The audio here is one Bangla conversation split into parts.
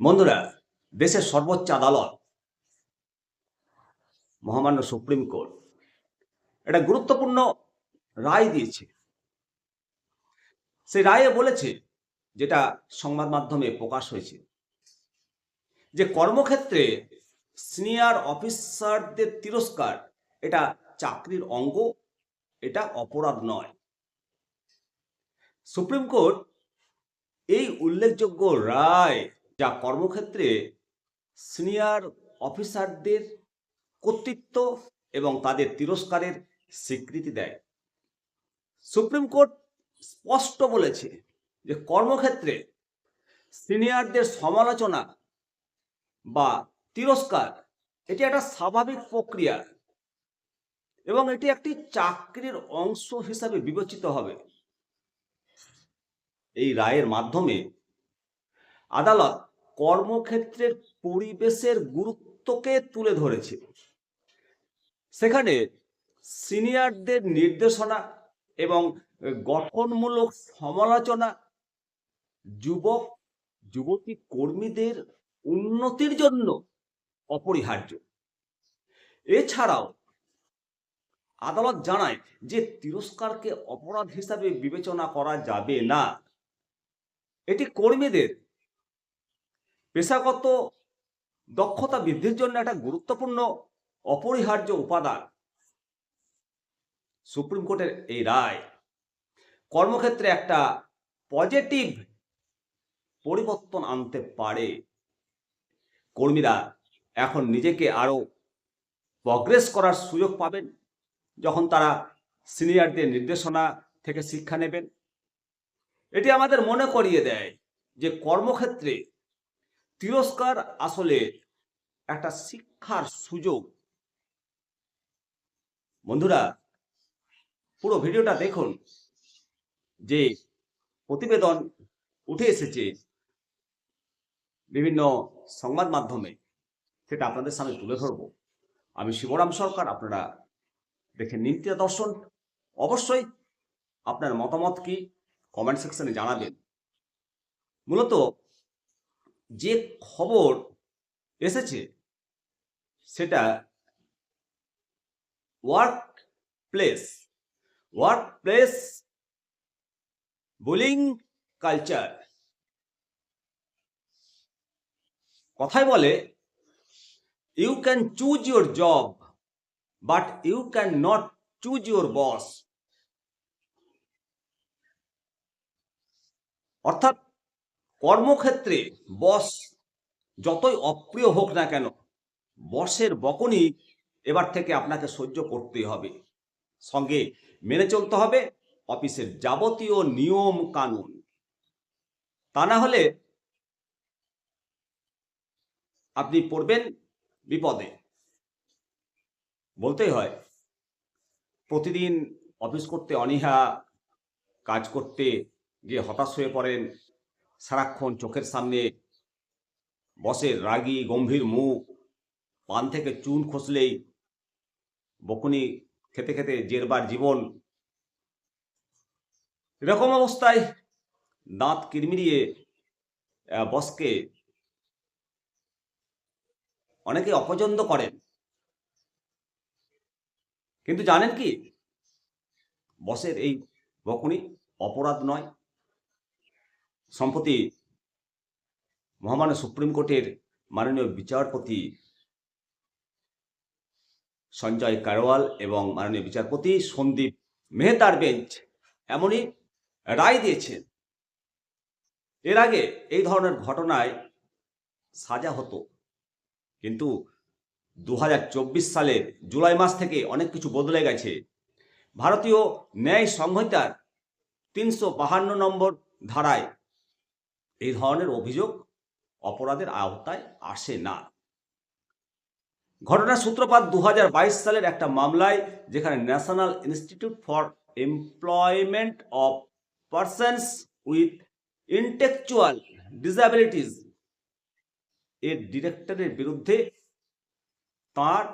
বন্ধুরা, দেশের সর্বোচ্চ আদালত, মহামান্য সুপ্রিম কোর্ট, একটা গুরুত্বপূর্ণ রায় দিয়েছে। সেই রায়ে বলেছে, যেটা সংবাদ মাধ্যমে প্রকাশ হয়েছে, যে কর্মক্ষেত্রে সিনিয়র অফিসারদের তিরস্কার এটা চাকরির অঙ্গ, এটা অপরাধ নয়। সুপ্রিম কোর্ট এই উল্লেখযোগ্য রায় যা কর্মক্ষেত্রে সিনিয়র অফিসারদের কর্তৃত্ব এবং তাদের তিরস্কারের স্বীকৃতি দেয়। সুপ্রিম কোর্ট স্পষ্ট বলেছে যে কর্মক্ষেত্রে সিনিয়রদের সমালোচনা বা তিরস্কার, এটি একটা স্বাভাবিক প্রক্রিয়া এবং এটি একটি চাকরির অংশ হিসাবে বিবেচিত হবে। এই রায়ের মাধ্যমে আদালত কর্মক্ষেত্রের পরিবেশের গুরুত্বকে তুলে ধরেছে। সেখানে সিনিয়রদের নির্দেশনা এবং গঠনমূলক সমালোচনা, যুবক, যুবতী কর্মীদের উন্নতির জন্য অপরিহার্য। এছাড়াও আদালত জানায় যে তিরস্কারকে অপরাধ হিসাবে বিবেচনা করা যাবে না। এটি কর্মীদের পেশাগত দক্ষতা বৃদ্ধির জন্য একটা গুরুত্বপূর্ণ অপরিহার্য উপাদান। সুপ্রিম কোর্টের এই রায় কর্মক্ষেত্রে একটা পজিটিভ পরিবর্তন আনতে পারে। কর্মীরা এখন নিজেকে আরও প্রগ্রেস করার সুযোগ পাবেন, যখন তারা সিনিয়রদের নির্দেশনা থেকে শিক্ষা নেবেন। এটি আমাদের মনে করিয়ে দেয় যে কর্মক্ষেত্রে তিরস্কার আসলে একটা শিক্ষার সুযোগ। বন্ধুরা, পুরো ভিডিওটা দেখুন যে প্রতিবেদন উঠে এসেছে বিভিন্ন সংবাদ মাধ্যমে। সেটা আপনাদের সামনে তুলে ধরব। আমি শিবরাম সরকার, আপনারা দেখে নিত্য দর্শন। অবশ্যই আপনার মতামত কি? কমেন্ট সেকশনে জানাবেন। মূলত যে খবর এসেছে সেটা work place work place bullying culture কথায় বলে you can choose your job but you can not choose your boss অর্থাৎ কর্মক্ষেত্রে বস যতই অপ্রিয় হোক না কেন, বসের বকনি এবার থেকে আপনাকে সহ্য করতে হবে। সঙ্গে মেনে চলতে হবে অফিসের যাবতীয় নিয়ম কানুন। তা না হলে আপনি পড়বেন বিপদে। বলতেই হয়, প্রতিদিন অফিস করতে অনীহা, কাজ করতে গিয়ে হতাশ হয়ে পড়েন সারাক্ষণ চোখের সামনে বসের রাগী, গম্ভীর মুখ, পান থেকে চুন খসলেই বকুনি খেতে খেতে জেরবার জীবন। এরকম অবস্থায় দাঁত কিরমিরিয়ে বসকে অনেকে অপছন্দ করেন। কিন্তু জানেন কি? বসের এই বকুনি অপরাধ নয়। সম্প্রতি মহামান্য সুপ্রিম কোর্টের মাননীয় বিচারপতি সঞ্জয় কারওয়াল এবং মাননীয় বিচারপতি সন্দীপ মেহতার বেঞ্চ এমনই রায় দিয়েছেন। এর আগে এই ধরনের ঘটনায় সাজা হতো। কিন্তু দু হাজার চব্বিশ সালের জুলাই মাস থেকে অনেক কিছু বদলে গেছে। ভারতীয় ন্যায় সংহিতার তিনশো বাহান্ন নম্বর ধারায় এই ধরনের অভিযোগ অপরাধের আওতায় আসে না। ঘটনার সূত্রপাত দু হাজার বাইশ সালের একটা মামলায় যেখানে national institute for employment of persons with intellectual disabilities এর ডিরেক্টরের বিরুদ্ধে তার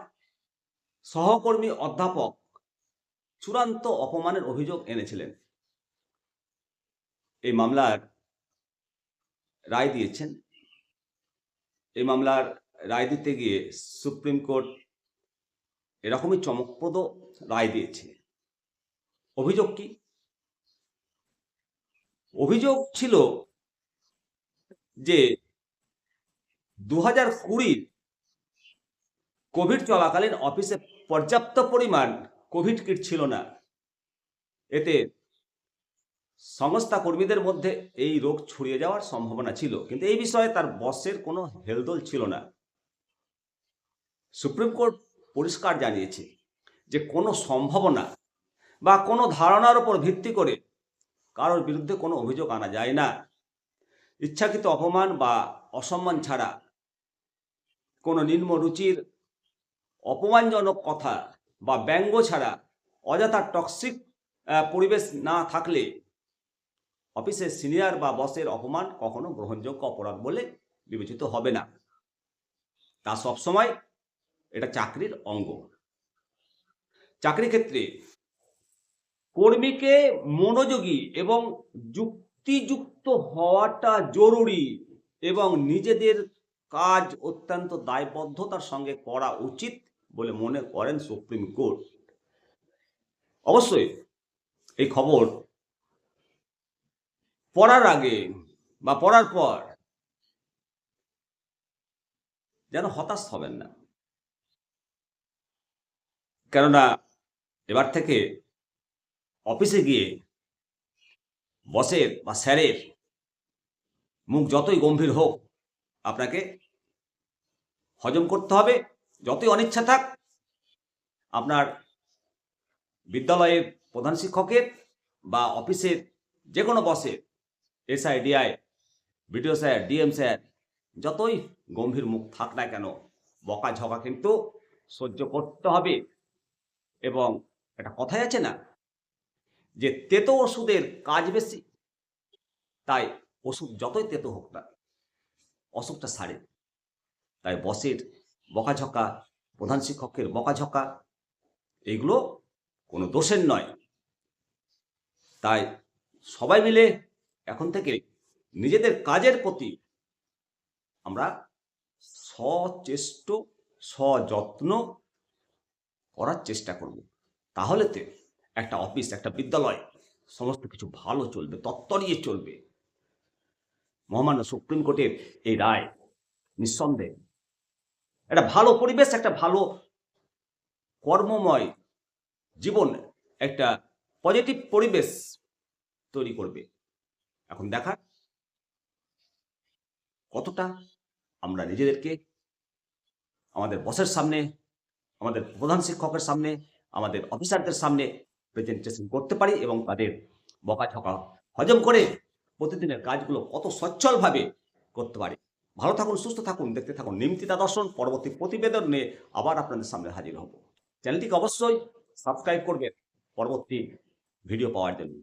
সহকর্মী অধ্যাপক চূড়ান্ত অপমানের অভিযোগ এনেছিলেন। এই মামলার রায় দিয়েছেন। এই মামলার রায় দিতে গিয়ে সুপ্রিম কোর্ট এরকমই চমকপ্রদ রায় দিয়েছে। অভিযোগ কি? অভিযোগ ছিল যে দু হাজার কুড়ির কোভিড চলাকালীন অফিসে পর্যাপ্ত পরিমাণ কোভিড কিট ছিল না। এতে সংস্থা কর্মীদের মধ্যে এই রোগ ছড়িয়ে যাওয়ার সম্ভাবনা ছিল, কিন্তু এই বিষয়ে তার বসের কোনো হেলদোল ছিল না। সুপ্রিম কোর্ট পরিষ্কার জানিয়েছে যে কোনো সম্ভাবনা বা কোনো ধারণার উপর ভিত্তি করে কারোর বিরুদ্ধে কোনো অভিযোগ আনা যায় না। ইচ্ছাকৃত অপমান বা অসম্মান ছাড়া কোনো নিম্ন রুচির, অপমানজনক কথা বা ব্যঙ্গ ছাড়া অযথা টক্সিক পরিবেশ না থাকলে অফিসের সিনিয়র বা বসের অপমান কখনো গ্রহণযোগ্য অপরাধ বলে বিবেচিত হবে না। তা সবসময় এটা চাকরির অঙ্গ। চাকরি ক্ষেত্রে কর্মীকে মনোযোগী এবং যুক্তিযুক্ত হওয়াটা জরুরি এবং নিজেদের কাজ অত্যন্ত দায়বদ্ধতার সঙ্গে করা উচিত বলে মনে করেন সুপ্রিম কোর্ট। অবশ্যই এই খবর পড়ার আগে বা পড়ার পর যেন হতাশ হবেন না। কেননা এবার থেকে অফিসে গিয়ে বসের বা স্যারের মুখ যতই গম্ভীর হোক, আপনাকে হজম করতে হবে। যতই অনিচ্ছা থাক, আপনার বিদ্যালয়ের প্রধান শিক্ষকের বা অফিসের যে কোনো বসের SI DI BDO sir, DM sir, যতই গম্ভীর মুখ থাক না কেন বকা ঝকা কিন্তু সহ্য করতে হবে। এবং একটা কথাই আছে না, যে তেতো ওষুধের কাজ বেশি, তাই ওষুধ যতই তেতো হোক না, অসুখটা সারে। তাই বসের বকাঝকা, প্রধান শিক্ষকের বকাঝকা, এগুলো কোনো দোষের নয়। তাই সবাই মিলে এখন থেকে নিজেদের কাজের প্রতি আমরা সচেষ্ট, সযত্ন করার চেষ্টা করব। তাহলে তো একটা অফিস, একটা বিদ্যালয়, সমস্ত কিছু ভালো চলবে তত্তরিয়ে চলবে। মহামান্য সুপ্রিম কোর্টের এই রায় নিঃসন্দেহে একটা ভালো পরিবেশ, একটা ভালো কর্মময় জীবন, একটা পজিটিভ পরিবেশ তৈরি করবে। এখন দেখা কতটা আমরা নিজেদেরকে, আমাদের বসের সামনে, আমাদের প্রধান শিক্ষকের সামনে, আমাদের অফিসারদের সামনে প্রেজেন্টেশন করতে পারি এবং তাদের বকা বকাঝকা হজম করে প্রতিদিনের কাজগুলো কত সচ্ছলভাবে করতে পারি। ভালো থাকুন, সুস্থ থাকুন, দেখতে থাকুন নিমতিতা দর্শন পরবর্তী প্রতিবেদন নিয়ে আবার আপনাদের সামনে হাজির হব। চ্যানেলটিকে অবশ্যই সাবস্ক্রাইব করবেন, পরবর্তী ভিডিও পাওয়ার জন্য।